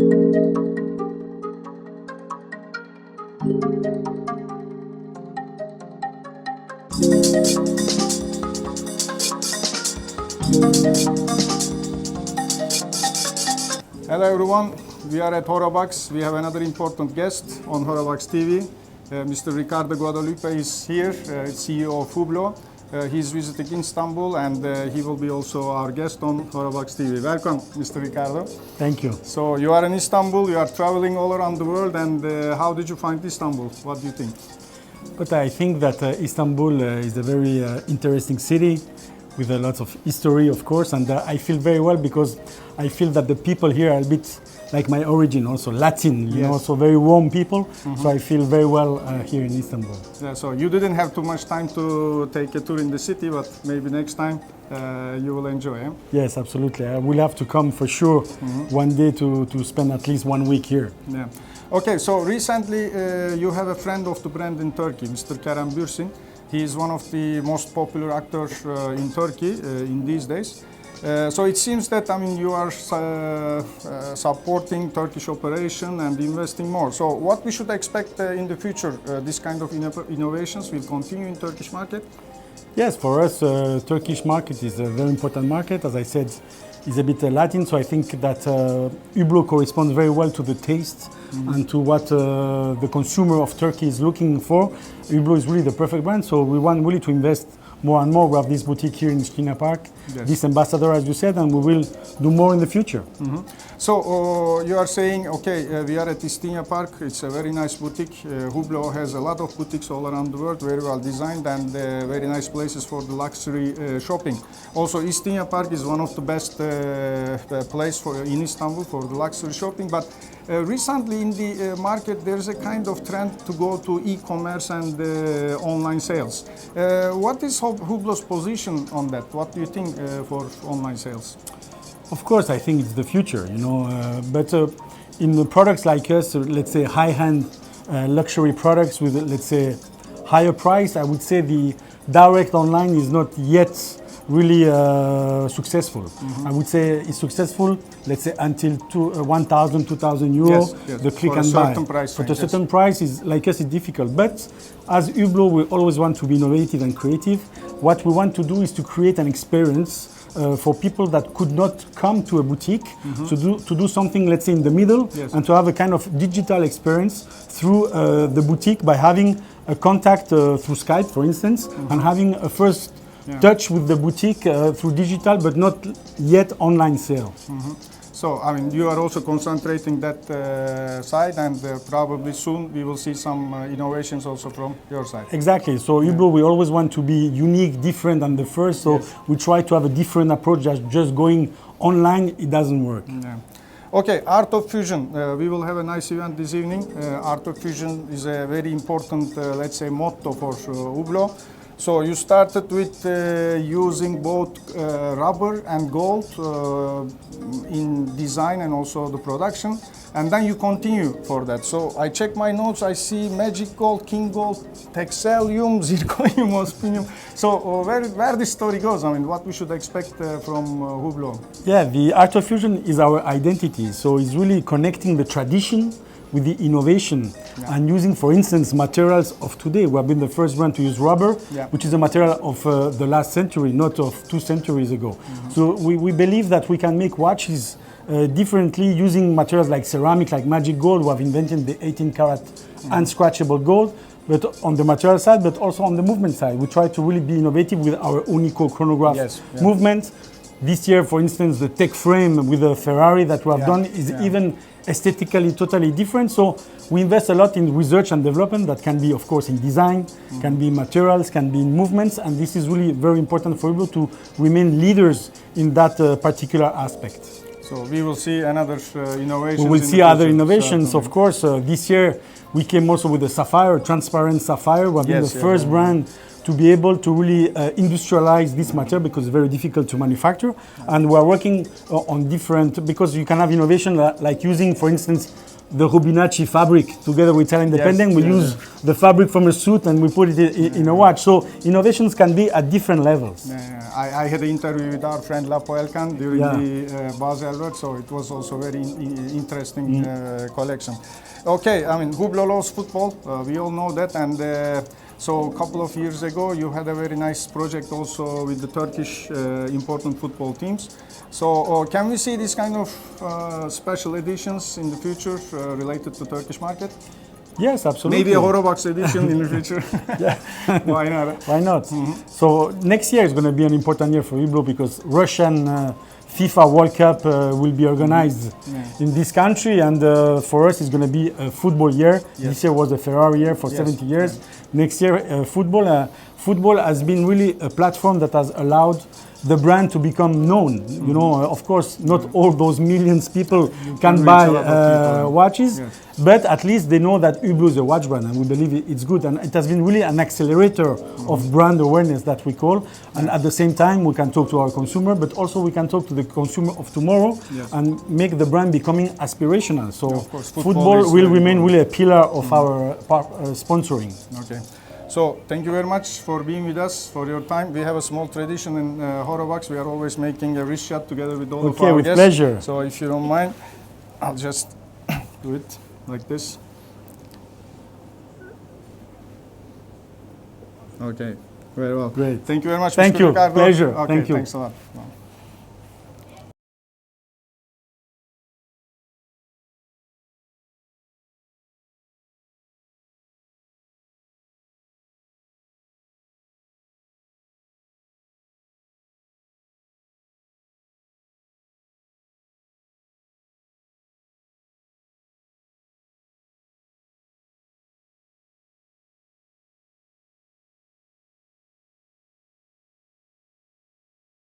Hello everyone, we are at Horobox. We have another important guest on Horobox TV. Uh, Mr. Ricardo Guadalupe is here, uh, CEO of Hublot. Uh, he's visiting Istanbul and uh, he will be also our guest on Horobox TV. Welcome, Mr. Ricardo. Thank you. So you are in Istanbul, you are traveling all around the world and uh, how did you find Istanbul? What do you think? But I think that uh, Istanbul uh, is a very uh, interesting city with a lot of history, of course, and uh, I feel very well because I feel that the people here are a bit like my origin, also Latin, you know, so very warm people. So I feel very well uh, here in Istanbul. Yeah, so you didn't have too much time to take a tour in the city, but maybe next time uh, you will enjoy. Eh? Yes, absolutely. I will have to come for sure one day to, to spend at least one week here. Yeah. Okay, so recently uh, you have a friend of the brand in Turkey, Mr. Kerem Bürsin. He is one of the most popular actors uh, in Turkey uh, in these days. Uh, so it seems that I mean you are uh, uh, supporting Turkish operation and investing more. So what we should expect uh, in the future? Uh, this kind of inno- innovations will continue in Turkish market. Yes, for us, uh, Turkish market is a very important market. As I said, is a bit uh, Latin, so I think that uh, Hublot corresponds very well to the taste and to what uh, the consumer of Turkey is looking for. Hublot is really the perfect brand, so we want really to invest more and more. We have this boutique here in Skina Park, Yes. this ambassador, as you said, and we will do more in the future. So uh, you are saying, okay, uh, we are at Istinya Park. It's a very nice boutique. Uh, Hublot has a lot of boutiques all around the world, very well designed and uh, very nice places for the luxury uh, shopping. Also, Istinya Park is one of the best uh, uh, place for in Istanbul for the luxury shopping. But recently in the uh, market, there is a kind of trend to go to e-commerce and uh, online sales. Uh, what is Hub- Hublot's position on that? What do you think uh, for online sales? Of course, I think it's the future, you know. Uh, but uh, in the products like us, uh, let's say high-end uh, luxury products with, uh, let's say, higher price, I would say the direct online is not yet really uh, successful. I would say it's successful, let's say, until two, uh, 1,000, 2,000 euro, Yes, yes, the click for a and buy. certain price For range, a yes. certain price is like us, it's difficult. But as Hublot, we always want to be innovative and creative. What we want to do is to create an experience uh, for people that could not come to a boutique to do to do something, let's say, in the middle, Mm-hmm. Yes. and to have a kind of digital experience through uh, the boutique by having a contact uh, through Skype, for instance, and having a first Mm-hmm. Yeah. touch with the boutique uh, through digital, but not yet online sale. So, I mean, you are also concentrating that uh, side, and uh, probably soon we will see some uh, innovations also from your side. Exactly. So Hublot, we always want to be unique, different than the first. So we try to have a different approach. Just just going online, it doesn't work. Yeah. Okay, Art of Fusion. Uh, we will have a nice event this evening. Uh, Art of Fusion is a very important, uh, let's say, motto for uh, Hublot. So you started with uh, using both uh, rubber and gold uh, in design and also the production, and then you continue for that. So I check my notes. I see magic gold, king gold, texelium, zirconium, osmium. So uh, where where this story goes? I mean, what we should expect uh, from uh, Hublot? Yeah, the Art of Fusion is our identity. So it's really connecting the tradition with the innovation and using, for instance, materials of today. We have been the first brand to use rubber, Yeah. which is a material of uh, the last century, not of two centuries ago. So we, we believe that we can make watches uh, differently using materials like ceramic, like magic gold. We have invented the 18 karat unscratchable gold. But on the material side, but also on the movement side, we try to really be innovative with our Unico chronograph Yes, yeah. movement. This year, for instance, the tech frame with the Ferrari that we have Yeah, done is yeah. even aesthetically totally different. So we invest a lot in research and development that can be, of course, in design, Mm. can be in materials, can be in movements, and this is really very important for people to remain leaders in that uh, particular aspect. So we will see another uh, innovation. We will see other innovations, of course. Uh, this year, we came also with a sapphire, transparent sapphire. We have been Yes, the yeah, first yeah, brand to be able to really uh, industrialize this material because it's very difficult to manufacture. And we are working uh, on different, because you can have innovation li- like using, for instance, the Rubinacci fabric together with Italian Independent. we yeah, use the fabric from a suit and we put it in, in a watch. So innovations can be at different levels. Yeah. I, I had an interview with our friend Lapo Elkan during Yeah. the uh, Basel World, so it was also very in, in- interesting Mm. uh, collection. Okay, I mean, Hublot loves football, uh, we all know that, and uh, so a couple of years ago you had a very nice project also with the Turkish uh, important football teams. So uh, can we see this kind of uh, special editions in the future uh, related to Turkish market? Yes, absolutely. Maybe a Horobox edition in the future. Yeah. Why not? Why not? Mm-hmm. So next year is going to be an important year for Hublot because Russian uh, FIFA World Cup uh, will be organized Mm-hmm. in this country, and uh, for us it's going to be a football year. This year was a Ferrari year for Yes, 70 years. Next year, uh, football. Uh, football has been really a platform that has allowed the brand to become known. You know, uh, of course, not all those millions people can, can buy a lot of uh, watches, Yes. but at least they know that Hublot is a watch brand, and we believe it's good. And it has been really an accelerator of brand awareness that we call. And at the same time, we can talk to our consumer, but also we can talk to the consumer of tomorrow Yes. and make the brand becoming aspirational. So Of course, football football, will remain important. really a pillar of our par- uh, sponsoring. Okay. So thank you very much for being with us, for your time. We have a small tradition in uh, Horobox. We are always making a wrist shot together with all of Okay, our with guests. pleasure. So if you don't mind, I'll just do it like this. Okay, very well. Great. Thank you very much. Thank Mr. you. Ricardo. Pleasure. Okay, Thank you. Thanks a lot.